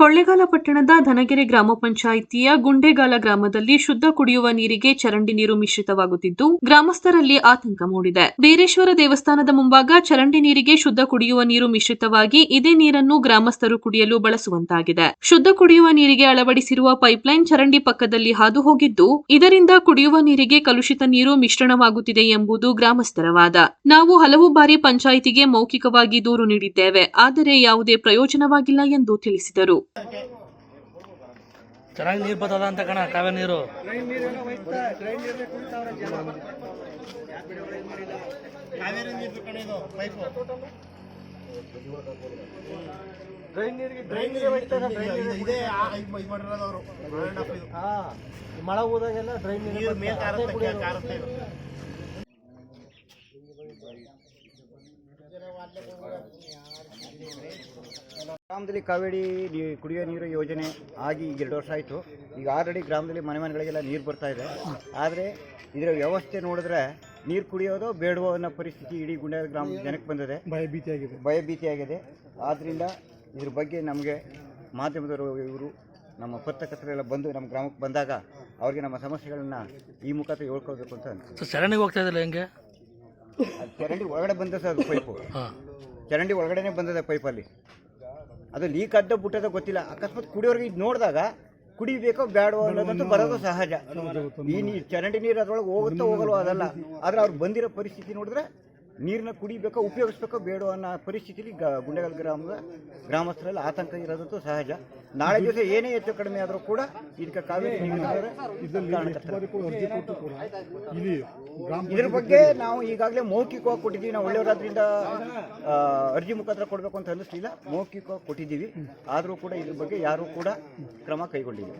ಕೊಳ್ಳೇಗಾಲ ಪಟ್ಟಣದ ಧನಗೆರೆ ಗ್ರಾಮ ಪಂಚಾಯಿತಿಯ ಗುಂಡೇಗಾಲ ಗ್ರಾಮದಲ್ಲಿ ಶುದ್ಧ ಕುಡಿಯುವ ನೀರಿಗೆ ಚರಂಡಿ ನೀರು ಮಿಶ್ರಿತವಾಗುತ್ತಿದ್ದು, ಗ್ರಾಮಸ್ಥರಲ್ಲಿ ಆತಂಕ ಮೂಡಿದೆ. ಬೀರೇಶ್ವರ ದೇವಸ್ಥಾನದ ಮುಂಭಾಗ ಚರಂಡಿ ನೀರಿಗೆ ಶುದ್ಧ ಕುಡಿಯುವ ನೀರು ಮಿಶ್ರಿತವಾಗಿ ಇದೇ ನೀರನ್ನು ಗ್ರಾಮಸ್ಥರು ಕುಡಿಯಲು ಬಳಸುವಂತಾಗಿದೆ. ಶುದ್ಧ ಕುಡಿಯುವ ನೀರಿಗೆ ಅಳವಡಿಸಿರುವ ಪೈಪ್ಲೈನ್ ಚರಂಡಿ ಪಕ್ಕದಲ್ಲಿ ಹಾದು ಹೋಗಿದ್ದು ಇದರಿಂದ ಕುಡಿಯುವ ನೀರಿಗೆ ಕಲುಷಿತ ನೀರು ಮಿಶ್ರಣವಾಗುತ್ತಿದೆ ಎಂಬುದು ಗ್ರಾಮಸ್ಥರ ವಾದ. ನಾವು ಹಲವು ಬಾರಿ ಪಂಚಾಯಿತಿಗೆ ಮೌಖಿಕವಾಗಿ ದೂರು ನೀಡಿದ್ದೇವೆ, ಆದರೆ ಯಾವುದೇ ಪ್ರಯೋಜನವಾಗಿಲ್ಲ ಎಂದು ತಿಳಿಸಿದರು. ಚೆನ್ನಾಗಿ ನೀರು ಬರ್ತದ ಅಂತ ಕಣ ಕಾವೇ ನೀರು. ಮಳೆ ಹೋದಾಗೆಲ್ಲ ಡ್ರೈನ್ ನೀರು ಗ್ರಾಮದಲ್ಲಿ ಕಾವೇರಿ ನೀ- ಕುಡಿಯೋ ನೀರು ಯೋಜನೆ ಆಗಿ ಈಗ ಎರಡು ವರ್ಷ ಆಯಿತು. ಈಗ ಆಲ್ರೆಡಿ ಗ್ರಾಮದಲ್ಲಿ ಮನೆ ಮನೆಗಳಿಗೆಲ್ಲ ನೀರು ಬರ್ತಾ ಇದೆ. ಆದರೆ ಇದರ ವ್ಯವಸ್ಥೆ ನೋಡಿದ್ರೆ ನೀರು ಕುಡಿಯೋದು ಬೇಡವೋ ಅನ್ನೋ ಪರಿಸ್ಥಿತಿ ಇಡೀ ಗುಂಡ ಗ್ರಾಮ ಜನಕ್ಕೆ ಬಂದಿದೆ. ಭಯಭೀತಿಯಾಗಿದೆ. ಭಯಭೀತಿಯಾಗಿದೆ. ಆದ್ದರಿಂದ ಇದ್ರ ಬಗ್ಗೆ ನಮಗೆ ಮಾಧ್ಯಮದವರು ಇವರು ನಮ್ಮ ಪತ್ರಕರ್ತರೆಲ್ಲ ಬಂದು ನಮ್ಮ ಗ್ರಾಮಕ್ಕೆ ಬಂದಾಗ ಅವ್ರಿಗೆ ನಮ್ಮ ಸಮಸ್ಯೆಗಳನ್ನ ಈ ಮುಖಾಂತರ ಹೇಳ್ಕೊಬೇಕು ಅಂತ ಅನ್ಸುತ್ತೆ ಸೊ ಚರಂಡಿಗೆ ಹೋಗ್ತಾ ಇದ್ದಿಲ್ಲ ಹೆಂಗೆ? ಅದು ಚರಂಡಿ ಒಳಗಡೆ ಬಂದ ಸರ್ ಅದು ಪೈಪು. ಹಾಂ. ಚರಂಡಿ ಒಳಗಡೆನೆ ಬಂದಿದೆ ಪೈಪಲ್ಲಿ. ಅದು ಲೀಕ್ ಅದ್ದ ಬಿಟ್ಟದ ಗೊತ್ತಿಲ್ಲ. ಅಕಸ್ಮಾತ್ ಕುಡಿಯೋರಿಗೆ ಇದು ನೋಡಿದಾಗ ಕುಡಿಬೇಕೋ ಬೇಡವೋ ಅನ್ನೋದಂತೂ ಬರೋದು ಸಹಜ. ಈ ನೀರು ಚರಂಡಿ ನೀರು ಅದ್ರೊಳಗೆ ಹೋಗುತ್ತೋ ಹೋಗಲ್ವೋ ಅದಲ್ಲ. ಆದರೆ ಅವ್ರು ಬಂದಿರೋ ಪರಿಸ್ಥಿತಿ ನೋಡಿದ್ರೆ ನೀರನ್ನ ಕುಡಿಬೇಕೋ ಉಪಯೋಗಿಸ್ಬೇಕೋ ಬೇಡ ಅನ್ನೋ ಪರಿಸ್ಥಿತಿಲಿ ಗ ಗುಂಡೆಗಲ್ ಗ್ರಾಮದ ಗ್ರಾಮಸ್ಥರಲ್ಲಿ ಆತಂಕ ಇರೋದಂತೂ ಸಹಜ. ನಾಳೆ ದಿವಸ ಏನೇ ಹೆಚ್ಚು ಕಡಿಮೆ ಆದರೂ ಕೂಡ ಇದಕ್ಕೆ ಕಾವೇರಿ ಇದ್ರ ಬಗ್ಗೆ ನಾವು ಈಗಾಗಲೇ ಮೌಖಿಕವಾಗಿ ಕೊಟ್ಟಿದ್ದೀವಿ. ನಾವು ಒಳ್ಳೆಯವರಾದ್ರಿಂದ ಅರ್ಜಿ ಮುಖಾಂತರ ಕೊಡಬೇಕು ಅಂತ ಅನ್ನಿಸ್ಲಿಲ್ಲ. ಮೌಖಿಕವಾಗಿ ಕೊಟ್ಟಿದ್ದೀವಿ. ಆದರೂ ಕೂಡ ಇದ್ರ ಬಗ್ಗೆ ಯಾರೂ ಕೂಡ ಕ್ರಮ ಕೈಗೊಂಡಿಲ್ಲ.